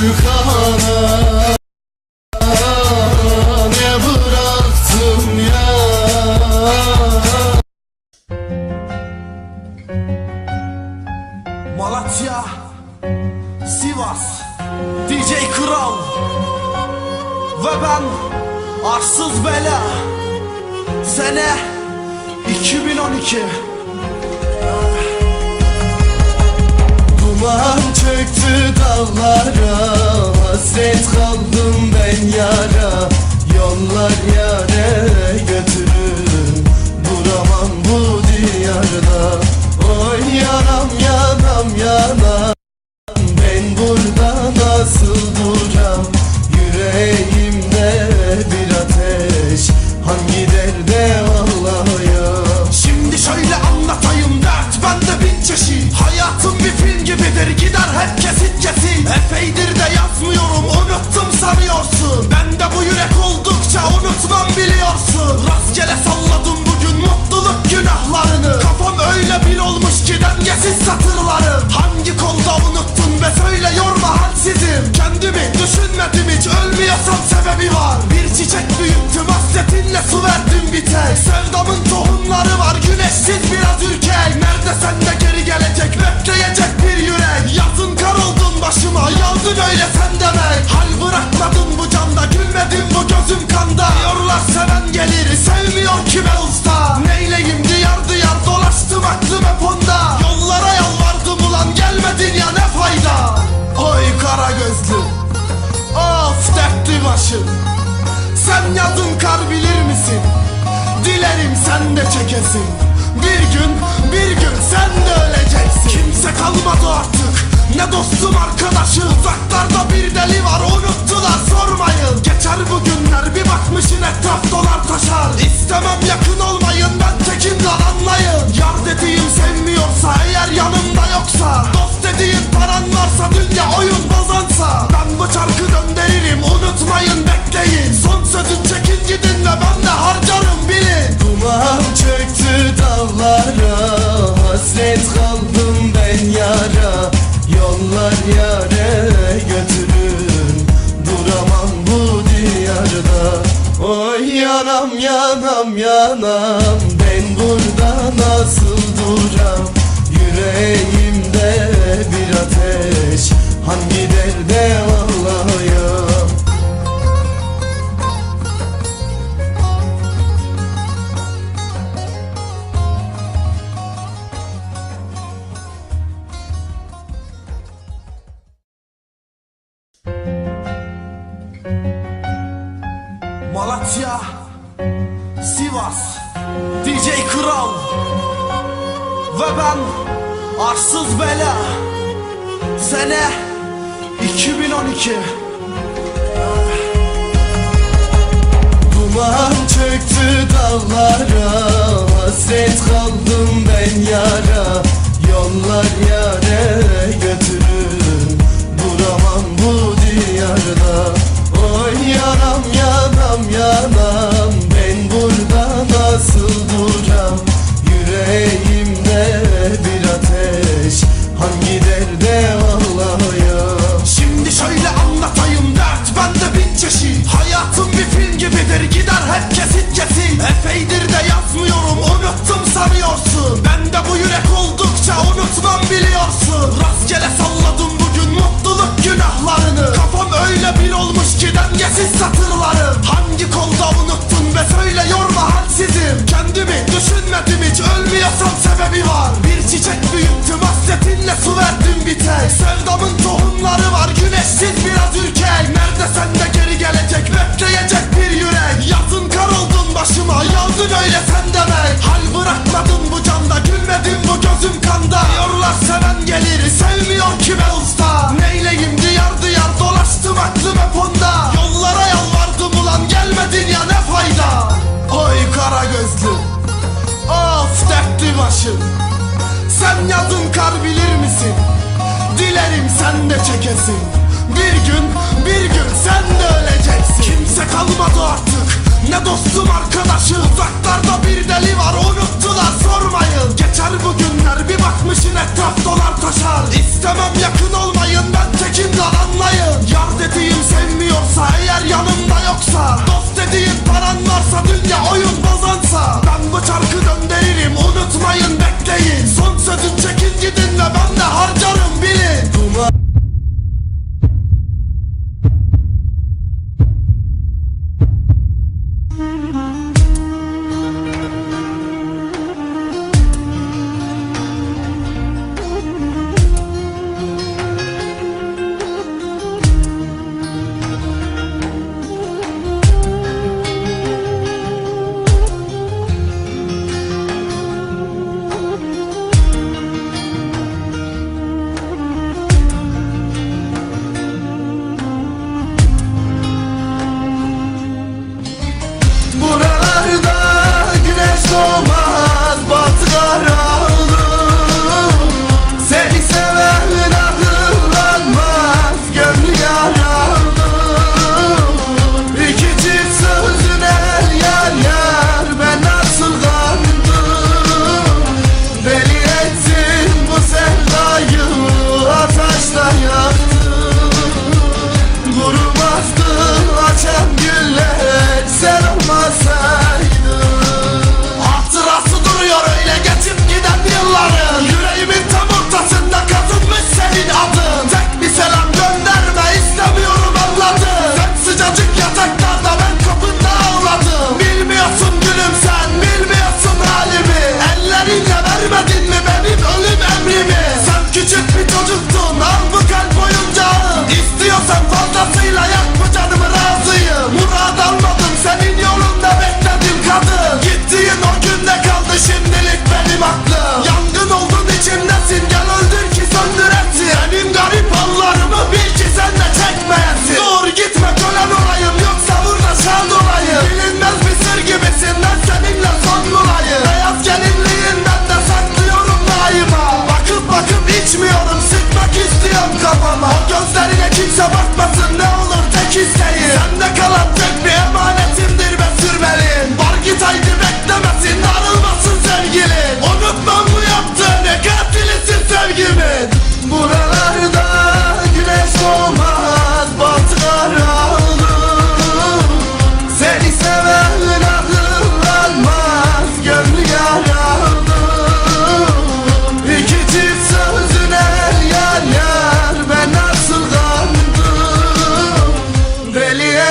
Gülkan'a Ne bıraktım ya Malatya, Sivas, DJ Kral ve ben Arsız Bela. Sene 2012. Duman çöktü dağlara Hasret kaldım ben yara. Yollar yare sen de çekesin Bir gün bir gün sen de öleceksin. Kimse kalmadı artık. Ne dostum arkadaşı. Uzaklarda bir deli var unuttular sormayın. Geçer bu günler bir bakmışın etraf dolar taşar. İstemem yakın olmayın ben tekim lan Yollar yare götürür. Duramam bu diyarda. Oy yanam yanam yanam Sivas, DJ Kral ve ben Arsız Bela. Sene 2012. Duman çöktü dağlara Hasret kaldım ben yara yağdın öyle sen demek Hal bırakmadın bu canda gülmedin bu gözüm kanda. Diyorlar seven gelir sevmiyor ki be usta. Neyleyim diyar diyar dolaştım aklım hep onda. Yollara yalvardım ulan gelmedin ya ne fayda? Oy kara gözlüm Of dertli başım. Sen yazın kar bilir misin? Dilerim sen de çekesin. Bir gün bir gün sen de öleceksin. Kimse kalmadı artık Ne dostum arkadaşı Uzaklarda bir deli var unuttular sormayın. Geçer bu günler bir bakmışın etraf dolar taşar. İstemem yakın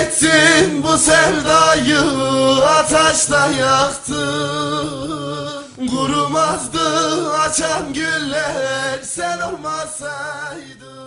ettin bu sevdayı ateşte yaktın Kurumazdı açan güller sen olmasaydın.